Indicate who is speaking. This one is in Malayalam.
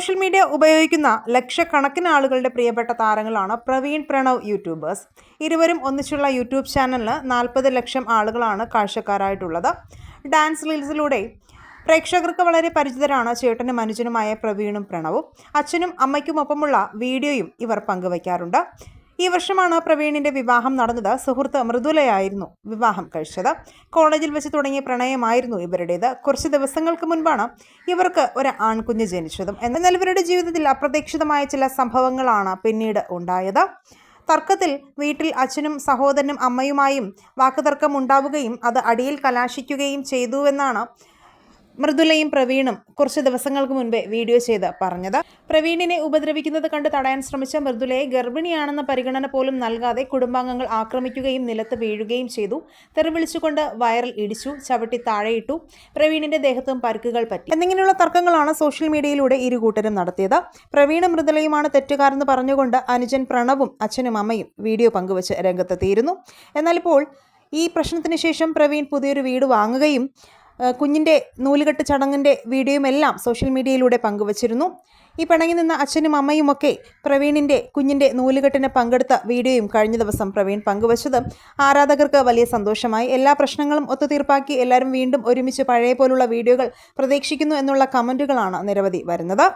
Speaker 1: സോഷ്യൽ മീഡിയ ഉപയോഗിക്കുന്ന ലക്ഷക്കണക്കിന് ആളുകളുടെ പ്രിയപ്പെട്ട താരങ്ങളാണ് പ്രവീൺ പ്രണവ് യൂട്യൂബേഴ്സ്. ഇരുവരും ഒന്നിച്ചുള്ള യൂട്യൂബ് ചാനലിന് നാൽപ്പത് ലക്ഷം ആളുകളാണ് കാഴ്ചക്കാരായിട്ടുള്ളത്. ഡാൻസ് റീൽസിലൂടെ പ്രേക്ഷകർക്ക് വളരെ പരിചിതരാണ് ചേട്ടനും അനുജനുമായ പ്രവീണും പ്രണവും. അച്ഛനും അമ്മയ്ക്കുമൊപ്പമുള്ള വീഡിയോയും ഇവർ പങ്കുവയ്ക്കാറുണ്ട്. ഈ വർഷമാണ് പ്രവീണിന്റെ വിവാഹം നടന്നത്. സുഹൃത്ത് മൃദുലയായിരുന്നു വിവാഹം കഴിച്ചത്. കോളേജിൽ വെച്ച് തുടങ്ങിയ പ്രണയമായിരുന്നു ഇവരുടേത്. കുറച്ച് ദിവസങ്ങൾക്ക് മുൻപാണ് ഇവർക്ക് ഒരു ആൺകുഞ്ഞ് ജനിച്ചതും. എന്നാൽ ഇവരുടെ ജീവിതത്തിൽ അപ്രതീക്ഷിതമായ ചില സംഭവങ്ങളാണ് പിന്നീട് ഉണ്ടായത്. തർക്കത്തിൽ വീട്ടിൽ അച്ഛനും സഹോദരനും അമ്മയുമായും വാക്കുതർക്കം ഉണ്ടാവുകയും അത് അടിയിൽ കലാശിക്കുകയും ചെയ്തുവെന്നാണ് മൃദുലയും പ്രവീണും കുറച്ച് ദിവസങ്ങൾക്ക് മുൻപേ വീഡിയോ ചെയ്ത് പറഞ്ഞത്. പ്രവീണിനെ ഉപദ്രവിക്കുന്നത് കണ്ട് തടയാൻ ശ്രമിച്ച മൃദുലയെ ഗർഭിണിയാണെന്ന പരിഗണന പോലും നൽകാതെ കുടുംബാംഗങ്ങൾ ആക്രമിക്കുകയും നിലത്ത് വീഴുകയും ചെയ്തു. തെറിവിളിച്ചുകൊണ്ട് വയറിൽ ഇടിച്ചു ചവിട്ടി താഴെയിട്ടു. പ്രവീണിന്റെ ദേഹത്തും പരുക്കുകൾ പറ്റി. എന്നിങ്ങനെയുള്ള തർക്കങ്ങളാണ് സോഷ്യൽ മീഡിയയിലൂടെ ഇരുകൂട്ടരും നടത്തിയത്. പ്രവീണ മൃദുലയുമാണ് തെറ്റുകാരെന്ന് പറഞ്ഞുകൊണ്ട് അനുജൻ പ്രണവും അച്ഛനും അമ്മയും വീഡിയോ പങ്കുവച്ച് രംഗത്തെത്തിയിരുന്നു. എന്നാൽ ഇപ്പോൾ ഈ പ്രശ്നത്തിന് ശേഷം പ്രവീൺ പുതിയൊരു വീട് വാങ്ങുകയും കുഞ്ഞിന്റെ നൂലുകെട്ട് ചടങ്ങിന്റെ വീഡിയോയും എല്ലാം സോഷ്യൽ മീഡിയയിലൂടെ പങ്കുവച്ചിരുന്നു. ഈ പിണങ്ങി നിന്ന അച്ഛനും അമ്മയുമൊക്കെ പ്രവീണിന്റെ കുഞ്ഞിന്റെ നൂലുകെട്ടിന് പങ്കെടുത്ത വീഡിയോയും കഴിഞ്ഞ ദിവസം പ്രവീൺ പങ്കുവച്ചത് ആരാധകർക്ക് വലിയ സന്തോഷമായി. എല്ലാ പ്രശ്നങ്ങളും ഒത്തുതീർപ്പാക്കി എല്ലാവരും വീണ്ടും ഒരുമിച്ച് പഴയ പോലുള്ള വീഡിയോകൾ പ്രതീക്ഷിക്കുന്നു എന്നുള്ള കമന്റുകളാണ് നിരവധി വരുന്നത്.